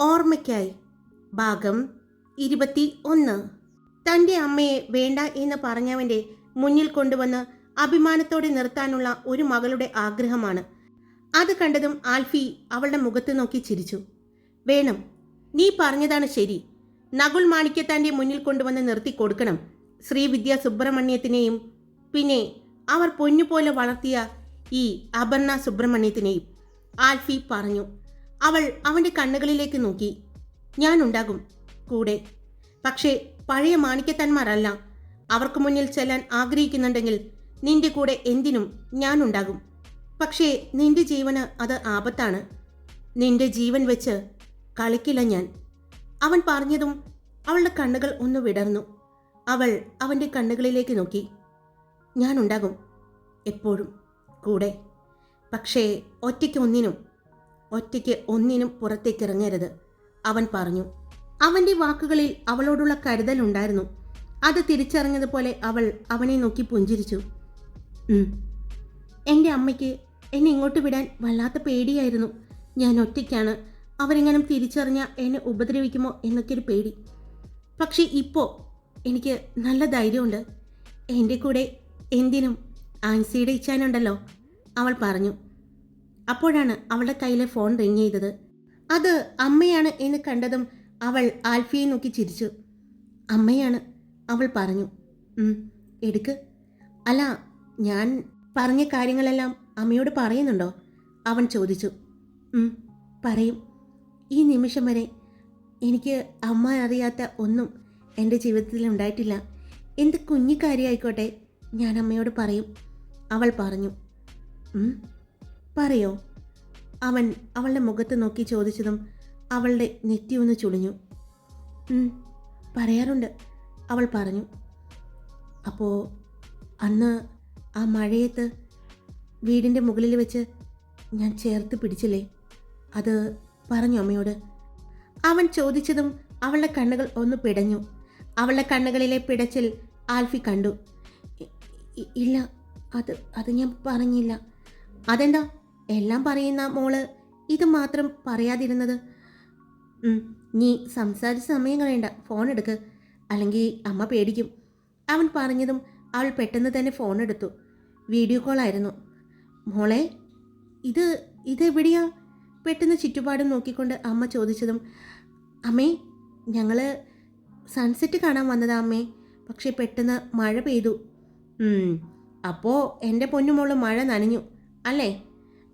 ഓർമ്മയ്ക്കായി. ഭാഗം ഇരുപത്തി ഒന്ന് തന്റെ അമ്മയെ വേണ്ട എന്ന് പറഞ്ഞവന്റെ മുന്നിൽ കൊണ്ടുവന്ന് അഭിമാനത്തോടെ നിർത്താനുള്ള ഒരു മകളുടെ ആഗ്രഹമാണ്. അത് കണ്ടതും ആൽഫി അവളുടെ മുഖത്ത് നോക്കി ചിരിച്ചു. വേണം നീ പറഞ്ഞതാണ് ശരി. നകുൽ മാണിക്യത്താന്റെ മുന്നിൽ കൊണ്ടുവന്ന് നിർത്തി കൊടുക്കണം. ശ്രീവിദ്യ സുബ്രഹ്മണ്യത്തിനെയും പിന്നെ അവർ പൊന്നുപോലെ വളർത്തിയ ഈ അപർണ സുബ്രഹ്മണ്യത്തിനെയും ആൽഫി പറഞ്ഞു. അവൾ അവന്റെ കണ്ണുകളിലേക്ക് നോക്കി. ഞാനുണ്ടാകും. കൂടെ. പക്ഷേ പഴയ മാണിക്കത്തന്മാരല്ല അവർക്ക് മുന്നിൽ ചെല്ലാൻ ആഗ്രഹിക്കുന്നുണ്ടെങ്കിൽ നിന്റെ കൂടെ എന്തിനും ഞാനുണ്ടാകും. പക്ഷേ നിന്റെ ജീവന് അത് ആപത്താണ്. നിന്റെ ജീവൻ വെച്ച് കളിക്കില്ല ഞാൻ. അവൻ പറഞ്ഞതും അവളുടെ കണ്ണുകൾ ഒന്ന് വിടർന്നു. അവൾ അവന്റെ കണ്ണുകളിലേക്ക് നോക്കി. ഞാനുണ്ടാകും. എപ്പോഴും. കൂടെ. പക്ഷേ ഒറ്റയ്ക്ക് ഒന്നിനും ഒറ്റയ്ക്ക് ഒന്നിനും പുറത്തേക്ക് ഇറങ്ങരുത് അവൻ പറഞ്ഞു അവന്റെ വാക്കുകളിൽ അവളോടുള്ള കരുതലുണ്ടായിരുന്നു അത് തിരിച്ചറിഞ്ഞതുപോലെ അവൾ അവനെ നോക്കി പുഞ്ചിരിച്ചു. "ഉം. എന്റെ അമ്മയ്ക്ക് എന്നെ ഇങ്ങോട്ട് വിടാൻ വല്ലാത്ത പേടിയായിരുന്നു. ഞാൻ ഒറ്റയ്ക്കാണ്. അവരെങ്ങനെ തിരിച്ചറിഞ്ഞ എന്നെ ഉപദ്രവിക്കുമോ എന്നൊക്കെ ഒരു പേടി. പക്ഷേ ഇപ്പോൾ എനിക്ക് നല്ല ധൈര്യമുണ്ട്. എന്റെ കൂടെ എന്തിനും ആൻസിയുടെ ഇച്ഛാനുണ്ടല്ലോ അവൾ പറഞ്ഞു. അപ്പോഴാണ് അവളുടെ കയ്യിലെ ഫോൺ റിങ് ചെയ്തത്. അത് അമ്മയാണ് എന്ന് കണ്ടതും അവൾ ആൽഫിയെ നോക്കി ചിരിച്ചു. അമ്മയാണ് അവൾ പറഞ്ഞു. "ഉം, എടുക്ക്. അല്ല ഞാൻ പറഞ്ഞ കാര്യങ്ങളെല്ലാം അമ്മയോട് പറയുന്നുണ്ടോ? അവൻ ചോദിച്ചു. പറയും. ഈ നിമിഷം വരെ എനിക്ക് അമ്മ അറിയാത്ത ഒന്നും എന്റെ ജീവിതത്തിൽ ഉണ്ടായിട്ടില്ല. എന്ത് കുഞ്ഞു കാര്യമായിക്കോട്ടെ ഞാൻ അമ്മയോട് പറയും. അവൾ പറഞ്ഞു. "ഉം, പറയോ? അവൻ അവളുടെ മുഖത്ത് നോക്കി ചോദിച്ചതും അവളുടെ നെറ്റി ഒന്ന് ചുളിഞ്ഞു. "ഉം, പറയാറുണ്ട്. അവൾ പറഞ്ഞു അപ്പോൾ അന്ന് ആ മഴയത്ത് വീടിന്റെ മുകളിൽ വെച്ച് ഞാൻ ചേർത്ത് പിടിച്ചില്ലേ? അത് പറഞ്ഞു അമ്മയോട്. അവൻ ചോദിച്ചതും അവളുടെ കണ്ണുകൾ ഒന്ന് പിടഞ്ഞു. അവളുടെ കണ്ണുകളിലെ പിടച്ചിൽ ആൽഫി കണ്ടു. "ഇ- ഇ- ഇല്ല അത് അത് ഞാൻ പറഞ്ഞില്ല. അതെന്താ? എല്ലാം പറയുന്ന മോൾ ഇത് മാത്രം പറയാതിരുന്നത്. നീ സംസാരിച്ച സമയം കളയണ്ട. ഫോൺ എടുക്ക്. അല്ലെങ്കിൽ അമ്മ പേടിക്കും. അവൻ പറഞ്ഞതും അവൾ പെട്ടെന്ന് തന്നെ ഫോൺ എടുത്തു. വീഡിയോ കോൾ ആയിരുന്നു. മോളെ ഇത് ഇതെവിടെയാ പെട്ടെന്ന് ചുറ്റുപാടും നോക്കിക്കൊണ്ട് അമ്മ ചോദിച്ചതും അമ്മേ ഞങ്ങൾ സൺസെറ്റ് കാണാൻ വന്നതാ അമ്മേ. പക്ഷേ പെട്ടെന്ന് മഴ പെയ്തു. അപ്പോൾ എന്റെ പൊന്നുമോൾ മഴ നനഞ്ഞു അല്ലേ?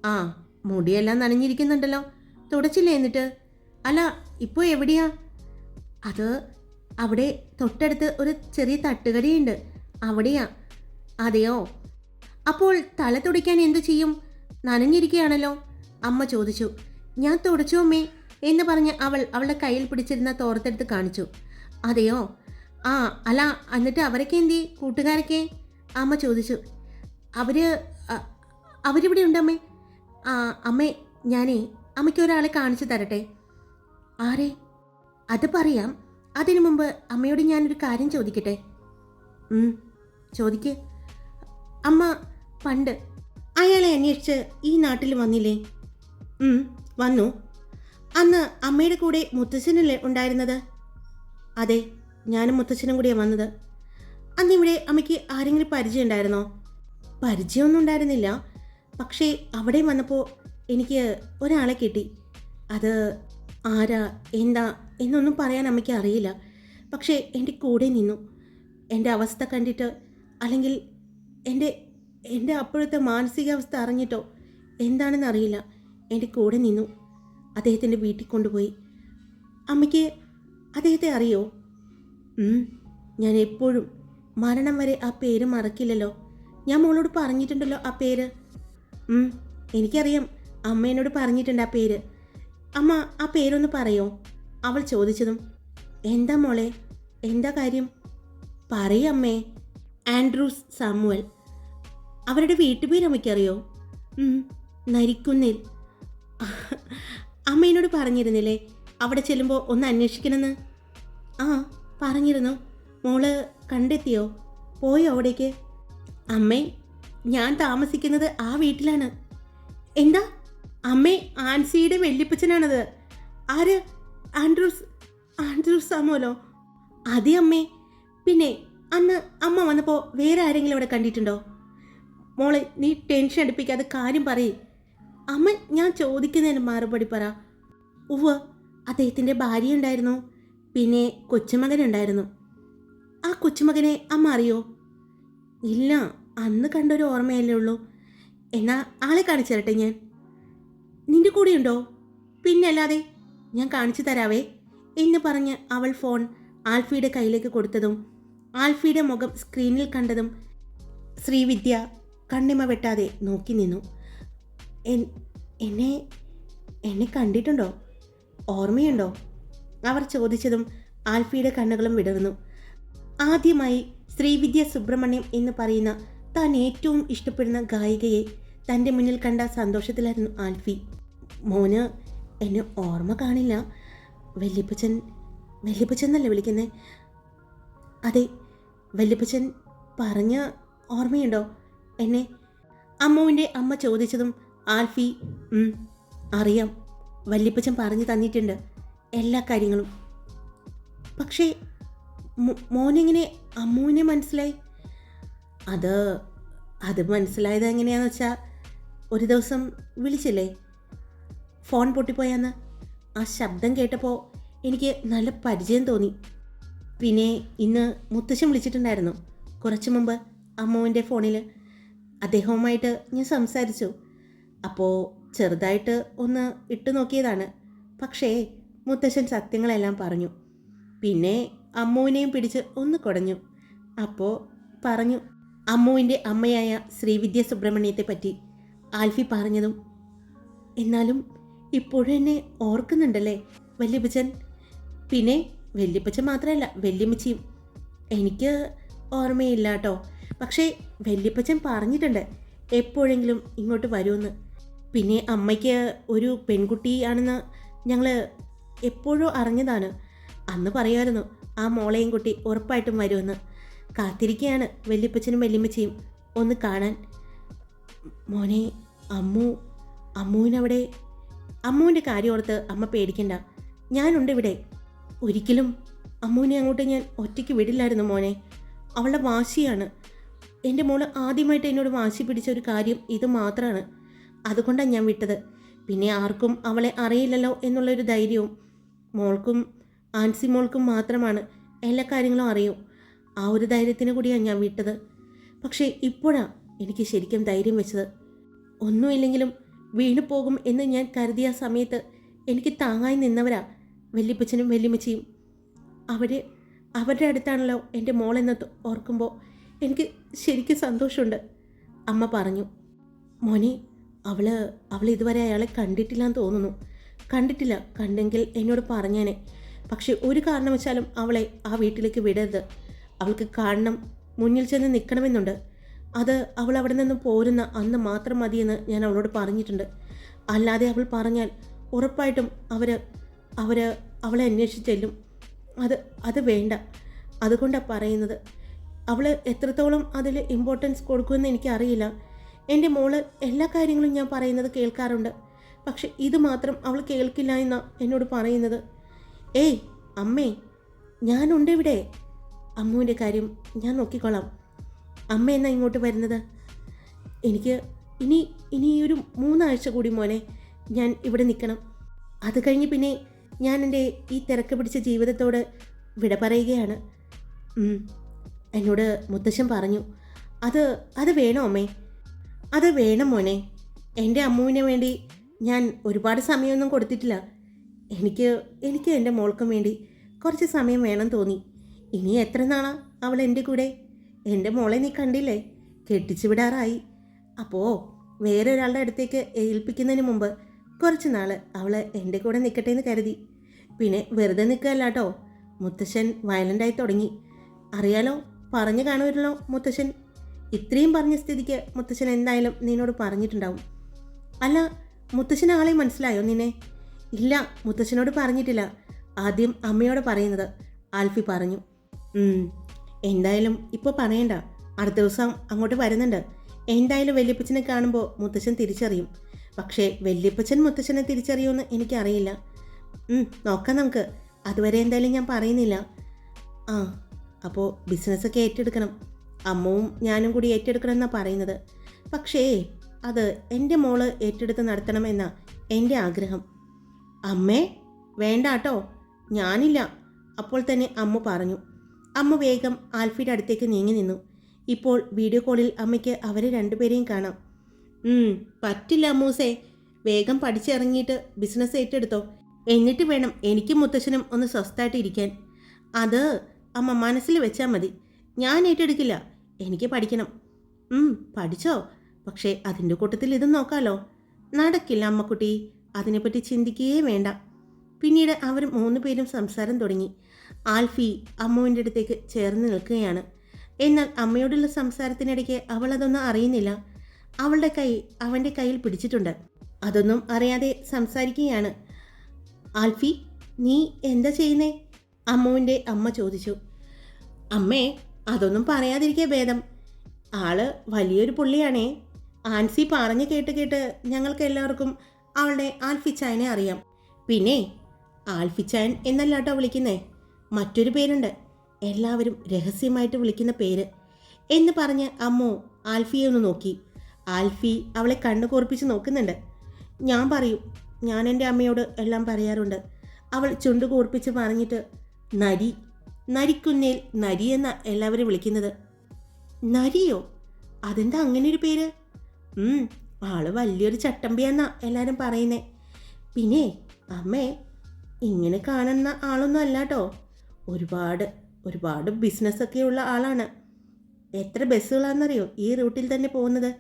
ആ മുടിയെല്ലാം നനഞ്ഞിരിക്കുന്നുണ്ടല്ലോ. തുടച്ചില്ലേ എന്നിട്ട്? അല്ല ഇപ്പോൾ എവിടെയാ? അത് അവിടെ തൊട്ടടുത്ത് ഒരു ചെറിയ തട്ടുകടയുണ്ട്. അവിടെയാ. അതെയോ? അപ്പോൾ തല തുടയ്ക്കാൻ എന്തു ചെയ്യും? നനഞ്ഞിരിക്കുകയാണല്ലോ. അമ്മ ചോദിച്ചു. ഞാൻ തുടച്ചു അമ്മേ എന്ന് പറഞ്ഞ് അവൾ അവളുടെ കയ്യിൽ പിടിച്ചിരുന്ന തോർത്തെടുത്ത് കാണിച്ചു. അതെയോ? ആ അല്ല എന്നിട്ട് അവരൊക്കെ എന്തി? കൂട്ടുകാരൊക്കെ? അമ്മ ചോദിച്ചു. അവർ അവരിവിടെ ഉണ്ടമ്മേ ആ അമ്മേ ഞാനേ അമ്മയ്ക്ക് ഒരാളെ കാണിച്ചു തരട്ടെ? ആരെ? അത് പറയാം. അതിനു മുമ്പ് അമ്മയോട് ഞാനൊരു കാര്യം ചോദിക്കട്ടെ? ചോദിക്ക്. അമ്മ പണ്ട് അയാളെ അന്വേഷിച്ച് ഈ നാട്ടിൽ വന്നില്ലേ? വന്നു. അന്ന് അമ്മയുടെ കൂടെ മുത്തച്ഛനല്ലേ ഉണ്ടായിരുന്നത്? അതെ ഞാനും മുത്തച്ഛനും കൂടിയാണ് വന്നത്. അന്നിവിടെ അമ്മയ്ക്ക് ആരെങ്കിലും പരിചയം ഉണ്ടായിരുന്നോ പരിചയമൊന്നും ഉണ്ടായിരുന്നില്ല. പക്ഷേ അവിടെ വന്നപ്പോൾ എനിക്ക് ഒരാളെ കിട്ടി. അത് ആരാ എന്താ എന്നൊന്നും പറയാൻ അമ്മയ്ക്ക് അറിയില്ല. പക്ഷേ എന്റെ കൂടെ നിന്നു. എന്റെ അവസ്ഥ കണ്ടിട്ട് അല്ലെങ്കിൽ എന്റെ എന്റെ അപ്പോഴത്തെ മാനസികാവസ്ഥ അറിഞ്ഞിട്ടോ എന്താണെന്ന് അറിയില്ല. എന്റെ കൂടെ നിന്നു. അദ്ദേഹത്തിന്റെ വീട്ടിൽ കൊണ്ടുപോയി. അമ്മയ്ക്ക് അദ്ദേഹത്തെ അറിയോ? ഞാൻ എപ്പോഴും മരണം വരെ ആ പേര് മറക്കില്ലല്ലോ. ഞാൻ മോളോട് പറഞ്ഞിട്ടുണ്ടല്ലോ ആ പേര്. എനിക്കറിയാം. അമ്മ എന്നോട് പറഞ്ഞിട്ടുണ്ട് ആ പേര്. അമ്മ ആ പേരൊന്ന് പറയോ? അവൾ ചോദിച്ചതും എന്താ മോളെ? എന്താ കാര്യം? പറയമ്മേ ആൻഡ്രൂസ് സാമുവൽ. അവരുടെ വീട്ടുപേര് അമ്മയ്ക്കറിയോ? നരിക്കുന്നിൽ. അമ്മ എന്നോട് പറഞ്ഞിരുന്നില്ലേ അവിടെ ചെല്ലുമ്പോൾ ഒന്ന് അന്വേഷിക്കണമെന്ന്? ആ പറഞ്ഞിരുന്നു. മോൾ കണ്ടെത്തിയോ? പോയോ അവിടേക്ക്? അമ്മേ ഞാൻ താമസിക്കുന്നത് ആ വീട്ടിലാണ്. എന്താ? അമ്മേ ആൻസിയുടെ വെല്ലിപ്പച്ചനാണത് ആര്? ആൻഡ്രൂസ് ആൻഡ്രൂസ് സാമോലോ അതെ അമ്മേ. പിന്നെ അന്ന് അമ്മ വന്നപ്പോൾ വേറെ ആരെങ്കിലും അവിടെ കണ്ടിട്ടുണ്ടോ? മോളെ നീ ടെൻഷൻ അടുപ്പിക്കാതെ കാര്യം പറയേ. അമ്മ ഞാൻ ചോദിക്കുന്നതിന് മറുപടി പറ. ഉവ് അദ്ദേഹത്തിന്റെ ഭാര്യ ഉണ്ടായിരുന്നു. പിന്നെ കൊച്ചുമകനുണ്ടായിരുന്നു. ആ കൊച്ചുമകനെ അമ്മ അറിയോ? ഇല്ല. അന്ന് കണ്ടൊരു ഓർമ്മയല്ലേ ഉള്ളൂ. എന്നാ ആളെ കാണിച്ചു തരട്ടെ ഞാൻ. നിന്റെ കൂടെയുണ്ടോ? പിന്നെ അല്ലാതെ ഞാൻ കാണിച്ചു തരാവേ എന്ന് പറഞ്ഞ് അവൾ ഫോൺ ആൽഫിയുടെ കയ്യിലേക്ക് കൊടുത്തതും ആൽഫിയുടെ മുഖം സ്ക്രീനിൽ കണ്ടതും ശ്രീവിദ്യ കണ്ണിമ വെട്ടാതെ നോക്കി നിന്നു. എന്നെ എന്നെ കണ്ടിട്ടുണ്ടോ? ഓർമ്മയുണ്ടോ? അവർ ചോദിച്ചതും ആൽഫിയുടെ കണ്ണുകളും വിടർന്നു. ആദ്യമായി ശ്രീവിദ്യ സുബ്രഹ്മണ്യം എന്ന് പറയുന്ന താൻ ഏറ്റവും ഇഷ്ടപ്പെടുന്ന ഗായികയെ തന്റെ മുന്നിൽ കണ്ട സന്തോഷത്തിലായിരുന്നു ആൽഫി. മോന് എന്നെ ഓർമ്മ കാണില്ല. വല്യപ്പച്ചൻ വല്യപ്പച്ചൻ എന്നല്ലേ വിളിക്കുന്നത് അതെ വല്യപ്പച്ചൻ പറഞ്ഞ ഓർമ്മയുണ്ടോ? എന്നെ അമ്മുവിന്റെ അമ്മ ചോദിച്ചതും ആൽഫി "ഉം, അറിയാം. വല്യപ്പച്ചൻ പറഞ്ഞു തന്നിട്ടുണ്ട് എല്ലാ കാര്യങ്ങളും. പക്ഷേ മോനെങ്ങനെ അമ്മുവിനെ മനസ്സിലായി? അത് അത് മനസ്സിലായത് എങ്ങനെയാണെന്ന് വെച്ചാൽ ഒരു ദിവസം വിളിച്ചില്ലേ? ഫോൺ പൊട്ടിപ്പോയാന്ന്. ആ ശബ്ദം കേട്ടപ്പോൾ എനിക്ക് നല്ല പരിചയം തോന്നി. പിന്നെ ഇന്ന് മുത്തശ്ശൻ വിളിച്ചിട്ടുണ്ടായിരുന്നു. കുറച്ച് മുമ്പ് അമ്മുവിന്റെ ഫോണിൽ അദ്ദേഹവുമായിട്ട് ഞാൻ സംസാരിച്ചു. അപ്പോൾ ചെറുതായിട്ട് ഒന്ന് ഇട്ടു നോക്കിയതാണ്. പക്ഷേ മുത്തശ്ശൻ സത്യങ്ങളെല്ലാം പറഞ്ഞു. പിന്നെ അമ്മുവിനെയും പിടിച്ച് ഒന്ന് കുടഞ്ഞു. അപ്പോൾ പറഞ്ഞു അമ്മുവിന്റെ അമ്മയായ ശ്രീവിദ്യ സുബ്രഹ്മണ്യത്തെ പറ്റി ആൽഫി പറഞ്ഞതും എന്നാലും ഇപ്പോഴും എന്നെ ഓർക്കുന്നുണ്ടല്ലേ? വല്യപ്പച്ചൻ. പിന്നെ വല്യപ്പച്ചൻ മാത്രമല്ല വല്യമ്മച്ചിയും. എനിക്ക് ഓർമ്മയില്ല കേട്ടോ പക്ഷേ വല്യപ്പച്ചൻ പറഞ്ഞിട്ടുണ്ട് എപ്പോഴെങ്കിലും ഇങ്ങോട്ട് വരുമെന്ന്. പിന്നെ അമ്മയ്ക്ക് ഒരു പെൺകുട്ടിയാണെന്ന് ഞങ്ങൾ എപ്പോഴും അറിഞ്ഞതാണ്. അന്ന് പറയുമായിരുന്നു ആ മോളെയും കുട്ടി ഉറപ്പായിട്ടും വരുമെന്ന്. കാത്തിരിക്കുകയാണ് വല്യപ്പച്ചനും വല്യമ്മച്ചയും ഒന്ന് കാണാൻ. മോനെ അമ്മു അമ്മുവിനവിടെ. അമ്മുവിന്റെ കാര്യം ഓർത്ത് അമ്മ പേടിക്കണ്ട. ഞാനുണ്ട് ഇവിടെ. ഒരിക്കലും അമ്മുവിനെ അങ്ങോട്ട് ഞാൻ ഒറ്റയ്ക്ക് വിടില്ലായിരുന്നു മോനെ. അവളുടെ വാശിയാണ്. എന്റെ മോൾ ആദ്യമായിട്ട് എന്നോട് വാശി പിടിച്ച ഒരു കാര്യം ഇത് മാത്രമാണ് അതുകൊണ്ടാണ് ഞാൻ വിട്ടത്. പിന്നെ ആർക്കും അവളെ അറിയില്ലല്ലോ എന്നുള്ളൊരു ധൈര്യവും മോൾക്കും ആൻസി മോൾക്കും മാത്രമാണ്. എല്ലാ കാര്യങ്ങളും അറിയൂ. ആ ഒരു ധൈര്യത്തിന് കൂടിയാണ് ഞാൻ വിട്ടത്. പക്ഷേ ഇപ്പോഴാണ് എനിക്ക് ശരിക്കും ധൈര്യം വെച്ചത്. ഒന്നുമില്ലെങ്കിലും വീണു പോകും എന്ന് ഞാൻ കരുതിയ സമയത്ത് എനിക്ക് താങ്ങായി നിന്നവരാ വല്യപ്പച്ചനും വല്യമ്മച്ചിയും. അവർ അവരുടെ അടുത്താണല്ലോ എന്റെ മോളെന്ന് ഓർക്കുമ്പോൾ എനിക്ക് ശരിക്കും സന്തോഷമുണ്ട്. അമ്മ പറഞ്ഞു മോനെ അവൾ അവൾ ഇതുവരെ അയാളെ കണ്ടിട്ടില്ലാന്ന് തോന്നുന്നു. കണ്ടിട്ടില്ല കണ്ടെങ്കിൽ എന്നോട് പറഞ്ഞേനെ. പക്ഷെ ഒരു കാരണവശാലും അവളെ ആ വീട്ടിലേക്ക് വിടരുത്. അവൾക്ക് കാണണം മുന്നിൽ ചെന്ന് നിൽക്കണമെന്നുണ്ട് അത് അവൾ അവിടെ നിന്ന് പോരുന്ന അന്ന് മാത്രം മതിയെന്ന് ഞാൻ അവളോട് പറഞ്ഞിട്ടുണ്ട്. അല്ലാതെ അവൾ പറഞ്ഞാൽ ഉറപ്പായിട്ടും അവർ അവർ അവളെ അന്വേഷിച്ച് ചെല്ലും അത് അത് വേണ്ട. അതുകൊണ്ടാണ് പറയുന്നത്. അവൾ എത്രത്തോളം അതിൽ ഇമ്പോർട്ടൻസ് കൊടുക്കുമെന്ന് എനിക്കറിയില്ല. എന്റെ മോൾ എല്ലാ കാര്യങ്ങളും ഞാൻ പറയുന്നത് കേൾക്കാറുണ്ട്. പക്ഷെ ഇത് മാത്രം അവൾ കേൾക്കില്ല എന്നാണ് എന്നോട് പറയുന്നത്. ഏയ് അമ്മേ ഞാനുണ്ട് ഇവിടെ. അമ്മുവിന്റെ കാര്യം ഞാൻ നോക്കിക്കോളാം. അമ്മ എന്നാ ഇങ്ങോട്ട് വരുന്നത്? എനിക്ക് ഇനി ഇനി ഒരു മൂന്നാഴ്ച കൂടി മോനെ ഞാൻ ഇവിടെ നിൽക്കണം. അത് കഴിഞ്ഞ് പിന്നെ ഞാൻ എന്റെ ഈ തിരക്ക് പിടിച്ച ജീവിതത്തോട് വിട പറയുകയാണ്. എന്നോട് മുത്തശ്ശൻ പറഞ്ഞു അത് അത് വേണോ അമ്മേ? അത് വേണം മോനെ. എന്റെ അമ്മുവിന് വേണ്ടി ഞാൻ ഒരുപാട് സമയമൊന്നും കൊടുത്തിട്ടില്ല. എനിക്ക് എനിക്ക് എന്റെ മോൾക്കും വേണ്ടി കുറച്ച് സമയം വേണം തോന്നി. ഇനി എത്ര നാളാ അവൾ എന്റെ കൂടെ? എന്റെ മോളെ നീ കണ്ടില്ലേ? കെട്ടിച്ചു വിടാറായി. അപ്പോൾ വേറൊരാളുടെ അടുത്തേക്ക് ഏൽപ്പിക്കുന്നതിന് മുമ്പ് കുറച്ച് നാൾ അവൾ എന്റെ കൂടെ നിൽക്കട്ടെ എന്ന് കരുതി. പിന്നെ വെറുതെ നിൽക്കുകയല്ല കേട്ടോ മുത്തശ്ശൻ വയലന്റായി തുടങ്ങി. അറിയാലോ പറഞ്ഞു കാണുമല്ലോ മുത്തശ്ശൻ. ഇത്രയും പറഞ്ഞ സ്ഥിതിക്ക് മുത്തശ്ശൻ എന്തായാലും നിന്നോട് പറഞ്ഞിട്ടുണ്ടാവും. അല്ല മുത്തശ്ശൻ ആളെ മനസ്സിലായോ നിന്നെ? ഇല്ല മുത്തശ്ശനോട് പറഞ്ഞിട്ടില്ല. ആദ്യം അമ്മയോട് പറയുന്നത്. ആൽഫി പറഞ്ഞു. "ഉം, എന്തായാലും ഇപ്പോൾ പറയണ്ട. അടുത്ത ദിവസം അങ്ങോട്ട് വരുന്നുണ്ട്. എന്തായാലും വല്യപ്പച്ചനെ കാണുമ്പോൾ മുത്തച്ഛൻ തിരിച്ചറിയും. പക്ഷേ വല്യപ്പച്ചൻ മുത്തച്ഛനെ തിരിച്ചറിയുമെന്ന് എനിക്കറിയില്ല. നോക്കാം നമുക്ക്. അതുവരെ എന്തായാലും ഞാൻ പറയുന്നില്ല. ആ അപ്പോൾ ബിസിനസ്സൊക്കെ ഏറ്റെടുക്കണം. അമ്മവും ഞാനും കൂടി ഏറ്റെടുക്കണം എന്നാണ് പറയുന്നത്. പക്ഷേ അത് എന്റെ മോൾ ഏറ്റെടുത്ത് നടത്തണം എന്ന എന്റെ ആഗ്രഹം. അമ്മേ വേണ്ട കേട്ടോ ഞാനില്ല. അപ്പോൾ തന്നെ അമ്മ പറഞ്ഞു. അമ്മ വേഗം ആൽഫിയുടെ അടുത്തേക്ക് നീങ്ങി നിന്നു. ഇപ്പോൾ വീഡിയോ കോളിൽ അമ്മയ്ക്ക് അവരെ രണ്ടുപേരെയും കാണാം. പറ്റില്ല അമ്മൂസേ. വേഗം പഠിച്ചിറങ്ങിയിട്ട് ബിസിനസ് ഏറ്റെടുത്തോ. എന്നിട്ട് വേണം എനിക്കും മുത്തശ്ശനും ഒന്ന് സ്വസ്ഥമായിട്ട് ഇരിക്കാൻ. അത് അമ്മ മനസ്സിൽ വെച്ചാൽ മതി. ഞാൻ ഏറ്റെടുക്കില്ല. എനിക്ക് പഠിക്കണം. പഠിച്ചോ? പക്ഷേ അതിന്റെ കൂട്ടത്തിൽ ഇത് നോക്കാലോ. നടക്കില്ല അമ്മക്കുട്ടി. അതിനെപ്പറ്റി ചിന്തിക്കുകയേ വേണ്ട. പിന്നീട് അവർ മൂന്ന് പേരും സംസാരം തുടങ്ങി. ആൽഫി അമ്മുവിന്റെ അടുത്തേക്ക് ചേർന്ന് നിൽക്കുകയാണ്. എന്നാൽ അമ്മയോടുള്ള സംസാരത്തിനിടയ്ക്ക് അവൾ അതൊന്നും അറിയുന്നില്ല. അവളുടെ കൈ അവന്റെ കയ്യിൽ പിടിച്ചിട്ടുണ്ട്. അതൊന്നും അറിയാതെ സംസാരിക്കുകയാണ്. ആൽഫി നീ എന്താ ചെയ്യുന്നേ? അമ്മുവിന്റെ അമ്മ ചോദിച്ചു. അമ്മേ അതൊന്നും പറയാതിരിക്കേ ഭേദം. ആൾ വലിയൊരു പുള്ളിയാണേ. ആൻസി പറഞ്ഞു കേട്ട് കേട്ട് ഞങ്ങൾക്ക് എല്ലാവർക്കും അവളുടെ ആൽഫിച്ചായനെ അറിയാം. പിന്നെ ആൽഫിച്ചായൻ എന്നല്ലാട്ടോ വിളിക്കുന്നേ? മറ്റൊരു പേരുണ്ട്. എല്ലാവരും രഹസ്യമായിട്ട് വിളിക്കുന്ന പേര്. എന്ന് പറഞ്ഞ് അമ്മു ആൽഫിയെ ഒന്ന് നോക്കി. ആൽഫി അവളെ കണ്ണു കോർപ്പിച്ച് നോക്കുന്നുണ്ട്. ഞാൻ പറയും ഞാൻ എന്റെ അമ്മയോട് എല്ലാം പറയാറുണ്ട്. അവൾ ചുണ്ടു കോർപ്പിച്ച് പറഞ്ഞിട്ട് നരി നരിക്കുന്നേൽ നരി എന്ന എല്ലാവരും വിളിക്കുന്നത്. നരിയോ? അതെന്താ അങ്ങനെ ഒരു പേര് ആൾ വലിയൊരു ചട്ടമ്പിയെന്നാ എല്ലാവരും പറയുന്നേ. പിന്നെ അമ്മേ ഇങ്ങനെ കാണുന്ന ആളൊന്നും അല്ല കേട്ടോ ഒരുപാട് ഒരുപാട് ബിസിനസ്സൊക്കെ ഉള്ള ആളാണ്. എത്ര ബസ്സുകളാണെന്നറിയോ? ഈ റൂട്ടിൽ തന്നെ പോകുന്നത്.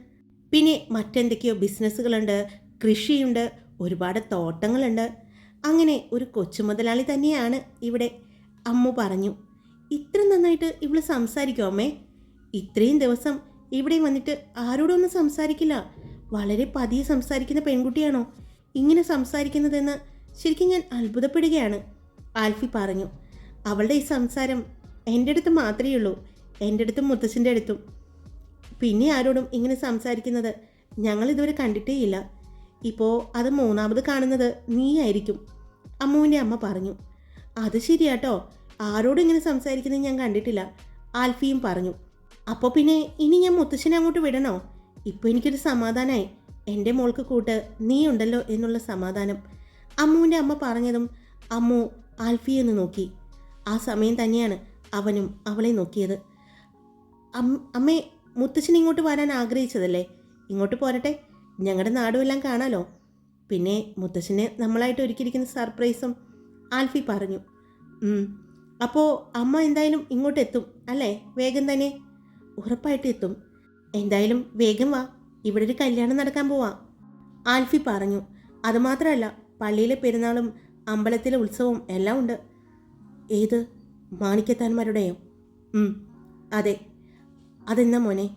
പിന്നെ മറ്റെന്തൊക്കെയോ ബിസിനസ്സുകളുണ്ട് കൃഷിയുണ്ട്. ഒരുപാട് തോട്ടങ്ങളുണ്ട്. അങ്ങനെ ഒരു കൊച്ചു മുതലാളി തന്നെയാണ് ഇവിടെ. അമ്മു പറഞ്ഞു ഇത്ര നന്നായിട്ട് ഇവൾ സംസാരിക്കും അമ്മേ? ഇത്രയും ദിവസം ഇവിടെ വന്നിട്ട് ആരോടൊന്നും സംസാരിക്കില്ല. വളരെ പതിയെ സംസാരിക്കുന്ന പെൺകുട്ടിയാണോ? ഇങ്ങനെ സംസാരിക്കുന്നതെന്ന് ശരിക്കും ഞാൻ അത്ഭുതപ്പെടുകയാണ് ആൽഫി പറഞ്ഞു. അവളുടെ ഈ സംസാരം എന്റെ അടുത്ത് മാത്രമേ ഉള്ളൂ. എന്റെ അടുത്തും മുത്തച്ഛന്റെ അടുത്തും. പിന്നെ ആരോടും ഇങ്ങനെ സംസാരിക്കുന്നത് ഞങ്ങൾ ഇതുവരെ കണ്ടിട്ടേ ഇല്ല. ഇപ്പോൾ അത് മൂന്നാമത് കാണുന്നത് നീയായിരിക്കും അമ്മുവിന്റെ അമ്മ പറഞ്ഞു. അത് ശരിയാട്ടോ. ആരോടും ഇങ്ങനെ സംസാരിക്കുന്നത് ഞാൻ കണ്ടിട്ടില്ല ആൽഫിയും പറഞ്ഞു. അപ്പോൾ പിന്നെ ഇനി ഞാൻ മുത്തശ്ശനെ അങ്ങോട്ട് വിടണോ? ഇപ്പോൾ എനിക്കൊരു സമാധാനമായി എന്റെ മോൾക്ക് കൂട്ട് നീ ഉണ്ടല്ലോ എന്നുള്ള സമാധാനം അമ്മുവിന്റെ അമ്മ പറഞ്ഞതും അമ്മു ആൽഫിയെന്ന് നോക്കി. ആ സമയം തന്നെയാണ് അവനും അവളെ നോക്കിയത്. അമ്മേ മുത്തച്ഛൻ ഇങ്ങോട്ട് വരാൻ ആഗ്രഹിച്ചതല്ലേ? ഇങ്ങോട്ട് പോരട്ടെ. ഞങ്ങളുടെ നാടുമെല്ലാം കാണാലോ? പിന്നെ മുത്തച്ഛന് നമ്മളായിട്ട് ഒരുക്കിയിരിക്കുന്ന സർപ്രൈസും ആൽഫി പറഞ്ഞു. അപ്പോൾ അമ്മ എന്തായാലും ഇങ്ങോട്ട് എത്തും അല്ലേ? വേഗം തന്നെ. ഉറപ്പായിട്ട് എത്തും. എന്തായാലും വേഗം വാ. ഇവിടെ ഒരു കല്യാണം നടക്കാൻ പോവാം. ആൽഫി പറഞ്ഞു. അതുമാത്രമല്ല പള്ളിയിലെ പെരുന്നാളും അമ്പലത്തിലെ ഉത്സവവും എല്ലാം ഉണ്ട്. ഏത് മാണിക്കത്താന്മാരുടെയോ അതെ. അതെന്നാ മോനെ?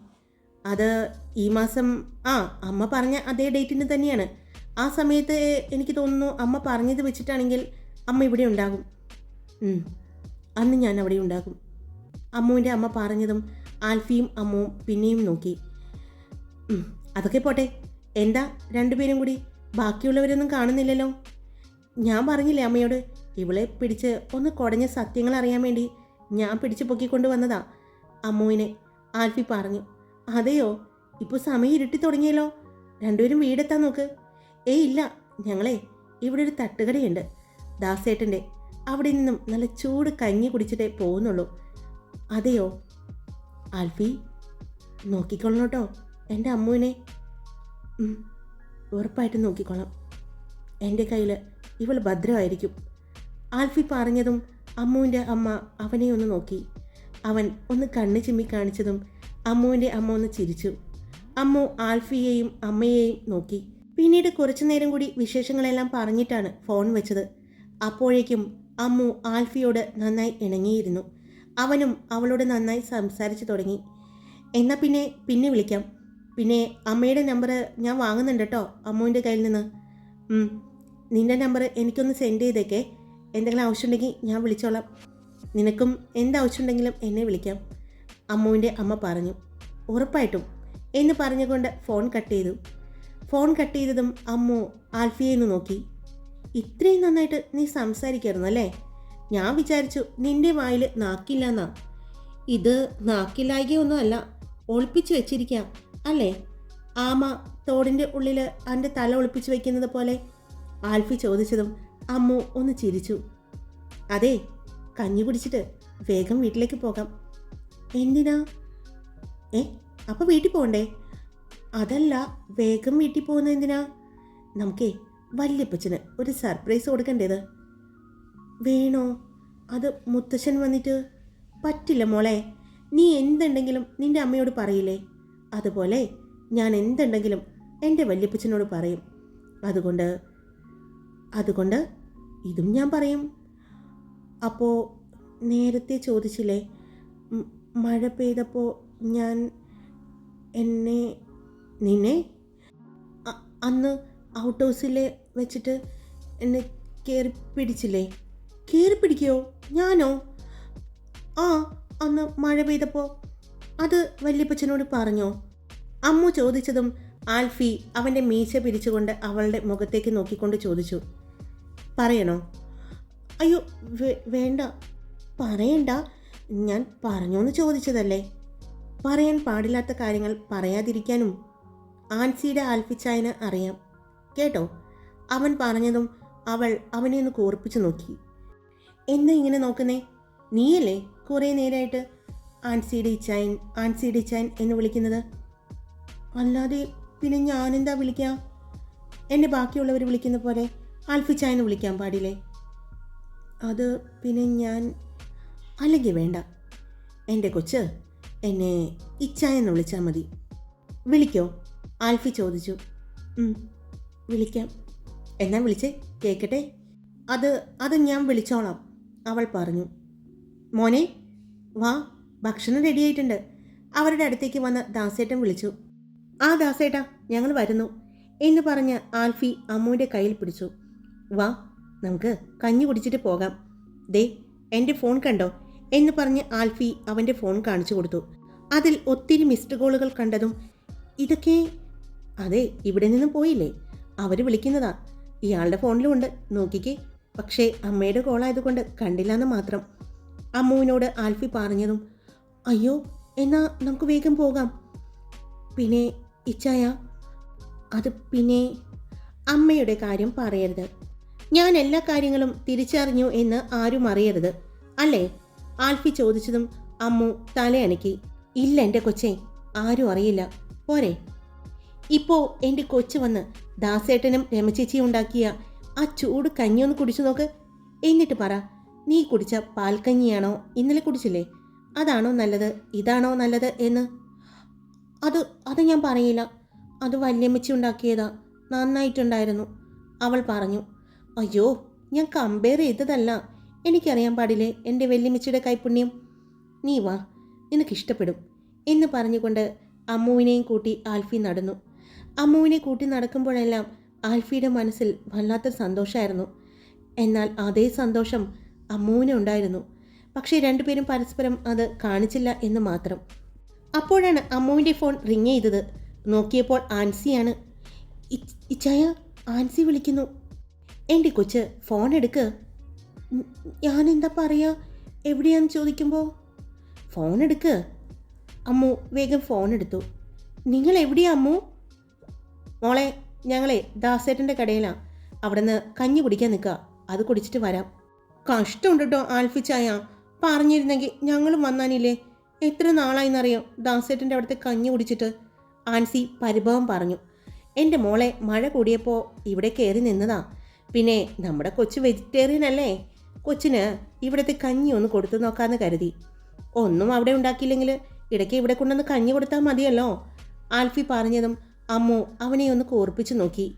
അത് ഈ മാസം ആ അമ്മ പറഞ്ഞ അതേ ഡേറ്റിന് തന്നെയാണ്. ആ സമയത്ത് എനിക്ക് തോന്നുന്നു അമ്മ പറഞ്ഞത് വെച്ചിട്ടാണെങ്കിൽ അമ്മ ഇവിടെ ഉണ്ടാകും. അന്ന് ഞാൻ അവിടെ ഉണ്ടാകും. അമ്മുവിന്റെ അമ്മ പറഞ്ഞതും ആൽഫിയും അമ്മുവും പിന്നെയും നോക്കി. അതൊക്കെ പോട്ടെ. എന്താ രണ്ടുപേരും കൂടി? ബാക്കിയുള്ളവരൊന്നും കാണുന്നില്ലല്ലോ? ഞാൻ പറഞ്ഞില്ലേ അമ്മയോട്? ഇവളെ പിടിച്ച് ഒന്ന് കുടഞ്ഞ സത്യങ്ങൾ അറിയാൻ വേണ്ടി ഞാൻ പിടിച്ചു പൊക്കിക്കൊണ്ട് വന്നതാ. അമ്മുവിനെ ആൽഫി പറഞ്ഞു അതെയോ? ഇപ്പോൾ സമയം ഇരുട്ടി തുടങ്ങിയല്ലോ. രണ്ടുപേരും വീടെത്താൻ നോക്ക്. ഏയ് ഇല്ല ഞങ്ങളെ ഇവിടെ ഒരു തട്ടുകടയുണ്ട്. ദാസേട്ടന്റെ അവിടെ നിന്നും നല്ല ചൂട് കഞ്ഞി കുടിച്ചിട്ടേ പോകുന്നുള്ളൂ. അതെയോ? ആൽഫി നോക്കിക്കൊള്ളണം കേട്ടോ എന്റെ അമ്മുവിനെ. ഉറപ്പായിട്ട് നോക്കിക്കോളാം എന്റെ കയ്യിൽ ഇവൾ ഭദ്രമായിരിക്കും. ആൽഫി പറഞ്ഞതും അമ്മുവിന്റെ അമ്മ അവനെ ഒന്ന് നോക്കി. അവൻ ഒന്ന് കണ്ണ് ചിമ്മി കാണിച്ചതും അമ്മുവിന്റെ അമ്മ ഒന്ന് ചിരിച്ചു. അമ്മു ആൽഫിയെയും അമ്മയെയും നോക്കി. പിന്നീട് കുറച്ചു നേരം കൂടി വിശേഷങ്ങളെല്ലാം പറഞ്ഞിട്ടാണ് ഫോൺ വെച്ചത്. അപ്പോഴേക്കും അമ്മു ആൽഫിയോട് നന്നായി ഇണങ്ങിയിരുന്നു. അവനും അവളോട് നന്നായി സംസാരിച്ചു തുടങ്ങി. എന്നാൽ പിന്നെ പിന്നെ വിളിക്കാം. പിന്നെ അമ്മയുടെ നമ്പർ ഞാൻ വാങ്ങുന്നുണ്ട് കേട്ടോ അമ്മുവിന്റെ കയ്യിൽ നിന്ന്. നിന്റെ നമ്പർ എനിക്കൊന്ന് സെൻഡ് ചെയ്തേക്കേ. എന്തെങ്കിലും ആവശ്യമുണ്ടെങ്കിൽ ഞാൻ വിളിച്ചോളാം. നിനക്കും എന്താവശ്യമുണ്ടെങ്കിലും എന്നെ വിളിക്കാം. അമ്മുവിന്റെ അമ്മ പറഞ്ഞു. ഉറപ്പായിട്ടും. എന്ന് പറഞ്ഞുകൊണ്ട് ഫോൺ കട്ട് ചെയ്തു. ഫോൺ കട്ട് ചെയ്തതും അമ്മു ആൽഫിയെ നോക്കി. ഇത്രയും നന്നായിട്ട് നീ സംസാരിക്കായിരുന്നു അല്ലേ? ഞാൻ വിചാരിച്ചു നിന്റെ വായിൽ നാക്കില്ല എന്നാ ഇത് നാക്കില്ലായികയൊന്നും അല്ല ഒളിപ്പിച്ചു വെച്ചിരിക്കാം അല്ലേ? ആമ തോടിന്റെ ഉള്ളിൽ എന്റെ തല ഒളിപ്പിച്ചു വെക്കുന്നത് പോലെ ആൽഫി ചോദിച്ചതും അമ്മു ഒന്ന് ചിരിച്ചു. അതെ കഞ്ഞി കുടിച്ചിട്ട് വേഗം വീട്ടിലേക്ക് പോകാം. എന്തിനാ? ഏ അപ്പോൾ വീട്ടിൽ പോകണ്ടേ അതല്ല വേഗം വീട്ടിൽ പോകുന്നത് എന്തിനാ? നമുക്കേ വല്യപ്പച്ചന് ഒരു സർപ്രൈസ് കൊടുക്കണ്ടേത്. വേണോ? അത് മുത്തശ്ശൻ വന്നിട്ട് പറ്റില്ല മോളെ നീ എന്തുണ്ടെങ്കിലും നിന്റെ അമ്മയോട് പറയില്ലേ? അതുപോലെ ഞാൻ എന്തുണ്ടെങ്കിലും എന്റെ വല്യപ്പച്ചനോട് പറയും. അതുകൊണ്ട് അതുകൊണ്ട് ഇതും ഞാൻ പറയും. അപ്പോൾ നേരത്തെ ചോദിച്ചില്ലേ മഴ പെയ്തപ്പോൾ ഞാൻ എന്നെ നിന്നെ? അന്ന് ഔട്ട് ഹൗസിൽ വെച്ചിട്ട് എന്നെ കയറി പിടിച്ചില്ലേ? കയറി പിടിക്കുകയോ ഞാനോ? ആ അന്ന് മഴ പെയ്തപ്പോൾ അത് വല്യപ്പച്ചനോട് പറഞ്ഞോ? അമ്മു ചോദിച്ചതും ആൽഫി അവന്റെ മീശ പിരിച്ചുകൊണ്ട് അവളുടെ മുഖത്തേക്ക് നോക്കിക്കൊണ്ട് ചോദിച്ചു. പറയണോ? അയ്യോ വേണ്ട. പറയണ്ട. ഞാൻ പറഞ്ഞോന്ന് ചോദിച്ചതല്ലേ? പറയാൻ പാടില്ലാത്ത കാര്യങ്ങൾ പറയാതിരിക്കാനും ആൻസിയുടെ ആൽഫിച്ചായന് അറിയാം. കേട്ടോ? അവൻ പറഞ്ഞതും അവൾ അവനെ ഒന്ന് കൂർപ്പിച്ചു നോക്കി. എന്താ ഇങ്ങനെ നോക്കുന്നേ? നീയല്ലേ കുറേ നേരമായിട്ട് ആൻസിയുടെ ഇച്ചായൻ ആൻസിയുടെ ഇച്ചായൻ എന്ന് വിളിക്കുന്നത്? അല്ലാതെ പിന്നെ ഞാനെന്താ വിളിക്കുക എന്നെ ബാക്കിയുള്ളവർ വിളിക്കുന്ന പോലെ ആൽഫിച്ചായന് വിളിക്കാൻ പാടില്ലേ? അത് പിന്നെ ഞാൻ അല്ലെങ്കിൽ വേണ്ട. എന്റെ കൊച്ച് എന്നെ ഇച്ചായെന്ന് വിളിച്ചാൽ മതി. വിളിക്കോ? ആൽഫി ചോദിച്ചു. വിളിക്കാം. എന്നാ വിളിച്ചേ? കേൾക്കട്ടെ അത് അത് ഞാൻ വിളിച്ചോളാം. അവൾ പറഞ്ഞു. മോനെ വാ ഭക്ഷണം റെഡിയായിട്ടുണ്ട് അവരുടെ അടുത്തേക്ക് വന്ന ദാസേട്ടൻ വിളിച്ചു. ആ ദാസേട്ടാ ഞങ്ങൾ വരുന്നു. എന്ന് പറഞ്ഞ് ആൽഫി അമ്മുവിന്റെ കയ്യിൽ പിടിച്ചു. വാ നമുക്ക് കഞ്ഞി കുടിച്ചിട്ട് പോകാം. ദേ എന്റെ ഫോൺ കണ്ടോ? എന്ന് പറഞ്ഞ് ആൽഫി അവന്റെ ഫോൺ കാണിച്ചു കൊടുത്തു. അതിൽ ഒത്തിരി മിസ്ഡ് കോളുകൾ കണ്ടതും ഇതൊക്കെ അതെ ഇവിടെ നിന്നും പോയില്ലേ? അവർ വിളിക്കുന്നതാ. ഇയാളുടെ ഫോണിലും ഉണ്ട് നോക്കിക്കേ. പക്ഷേ അമ്മയുടെ കോളായതുകൊണ്ട് കണ്ടില്ലെന്ന് മാത്രം. അമ്മുവിനോട് ആൽഫി പറഞ്ഞതും അയ്യോ എന്നാ നമുക്ക് വേഗം പോകാം. പിന്നെ ഇച്ചായ? അത് പിന്നെ അമ്മയുടെ കാര്യം പറയരുത്. ഞാൻ എല്ലാ കാര്യങ്ങളും തിരിച്ചറിഞ്ഞു എന്ന് ആരും അറിയരുത്. അല്ലേ? ആൽഫി ചോദിച്ചതും അമ്മു തലയണക്കി. ഇല്ല എന്റെ കൊച്ചേ ആരും അറിയില്ല. പോരെ. ഇപ്പോൾ എന്റെ കൊച്ചു വന്ന് ദാസേട്ടനും രമചേച്ചിയും ഉണ്ടാക്കിയ ആ ചൂട് കഞ്ഞിയൊന്ന് കുടിച്ചു നോക്ക്. എന്നിട്ട് പറ നീ കുടിച്ച പാൽക്കഞ്ഞിയാണോ ഇന്നലെ കുടിച്ചില്ലേ? അതാണോ നല്ലത് ഇതാണോ നല്ലത് എന്ന്. അത് അത് ഞാൻ പറയില്ല. അത് വല്യമ്മച്ചി ഉണ്ടാക്കിയതാ. നന്നായിട്ടുണ്ടായിരുന്നു. അവൾ പറഞ്ഞു അയ്യോ ഞാൻ കമ്പയർ ചെയ്തതല്ല. എനിക്കറിയാൻ പാടില്ലേ എന്റെ വെല്ലുമിച്ചിയുടെ കൈപ്പുണ്യം? നീ വാ നിനക്കിഷ്ടപ്പെടും എന്ന് പറഞ്ഞുകൊണ്ട് അമ്മുവിനെയും കൂട്ടി ആൽഫി നടന്നു. അമ്മുവിനെ കൂട്ടി നടക്കുമ്പോഴെല്ലാം ആൽഫിയുടെ മനസ്സിൽ വല്ലാത്തൊരു സന്തോഷമായിരുന്നു എന്നാൽ അതേ സന്തോഷം അമ്മുവിന് ഉണ്ടായിരുന്നു. പക്ഷേ രണ്ടുപേരും പരസ്പരം അത് കാണിച്ചില്ല എന്ന് മാത്രം. അപ്പോഴാണ് അമ്മുവിന്റെ ഫോൺ റിങ് ചെയ്തത്. നോക്കിയപ്പോൾ ആൻസിയാണ്. "ഇ- ഇച്ചായ ആൻസി വിളിക്കുന്നു. എന്റെ കൊച്ച് ഫോൺ എടുക്ക്. ഞാൻ എന്താ പറയുക എവിടെയാന്ന് ചോദിക്കുമ്പോൾ ഫോൺ എടുക്ക്. അമ്മു വേഗം ഫോൺ എടുത്തു. നിങ്ങൾ എവിടെയാ അമ്മു? മോളെ ഞങ്ങളെ ദാസേട്ടന്റെ കടയിലാണ് അവിടെ നിന്ന് കഞ്ഞി കുടിക്കാൻ നിൽക്കുക അത് കുടിച്ചിട്ട് വരാം. കഷ്ടമുണ്ട് കേട്ടോ ആൽഫിച്ചായ പറഞ്ഞിരുന്നെങ്കിൽ ഞങ്ങളും വന്നാനില്ലേ? എത്ര നാളായിന്നറിയോ ദാസേട്ടന്റെ അവിടുത്തെ കഞ്ഞി കുടിച്ചിട്ട്? ആൻസി പരിഭവം പറഞ്ഞു. എന്റെ മോളെ മഴ കൂടിയപ്പോൾ ഇവിടെ കയറി നിന്നതാ. പിന്നെ നമ്മുടെ കൊച്ചു വെജിറ്റേറിയൻ അല്ലേ? കൊച്ചിന് ഇവിടുത്തെ കഞ്ഞി ഒന്ന് കൊടുത്തു നോക്കാമെന്ന് കരുതി. ഒന്നും അവിടെ ഉണ്ടാക്കിയില്ലെങ്കിൽ ഇടയ്ക്ക് ഇവിടെ കൊണ്ടുവന്ന് കഞ്ഞി കൊടുത്താൽ മതിയല്ലോ. ആൽഫി പറഞ്ഞതും അമ്മു അവനെ ഒന്ന് കോർപ്പിച്ചു നോക്കി.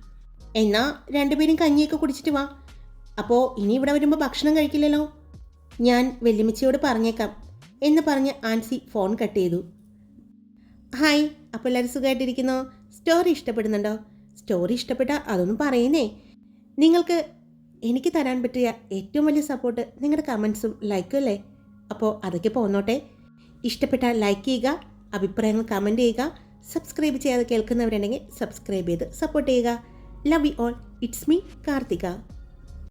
എന്നാ രണ്ടുപേരും കഞ്ഞിയൊക്കെ കുടിച്ചിട്ട് വാ. അപ്പോൾ ഇനി ഇവിടെ വരുമ്പോൾ ഭക്ഷണം കഴിക്കില്ലല്ലോ? ഞാൻ വെല്ലുമിച്ചയോട് പറഞ്ഞേക്കാം എന്ന് പറഞ്ഞ് ആൻസി ഫോൺ കട്ട് ചെയ്തു. ഹായ് അപ്പോൾ എല്ലാവരും സുഖമായിട്ടിരിക്കുന്നോ സ്റ്റോറി ഇഷ്ടപ്പെടുന്നുണ്ടോ? സ്റ്റോറി ഇഷ്ടപ്പെട്ടാൽ അതൊന്നും പറയുന്നേ. നിങ്ങൾക്ക് എനിക്ക് തരാൻ പറ്റിയ ഏറ്റവും വലിയ സപ്പോർട്ട് നിങ്ങളുടെ കമൻസും ലൈക്കും അല്ലേ? അപ്പോൾ അതൊക്കെ പോന്നോട്ടെ. ഇഷ്ടപ്പെട്ടാൽ ലൈക്ക് ചെയ്യുക അഭിപ്രായങ്ങൾ കമന്റ് ചെയ്യുക സബ്സ്ക്രൈബ് ചെയ്യാതെ കേൾക്കുന്നവരുണ്ടെങ്കിൽ സബ്സ്ക്രൈബ് ചെയ്ത് സപ്പോർട്ട് ചെയ്യുക. Love you all it's me Karthika.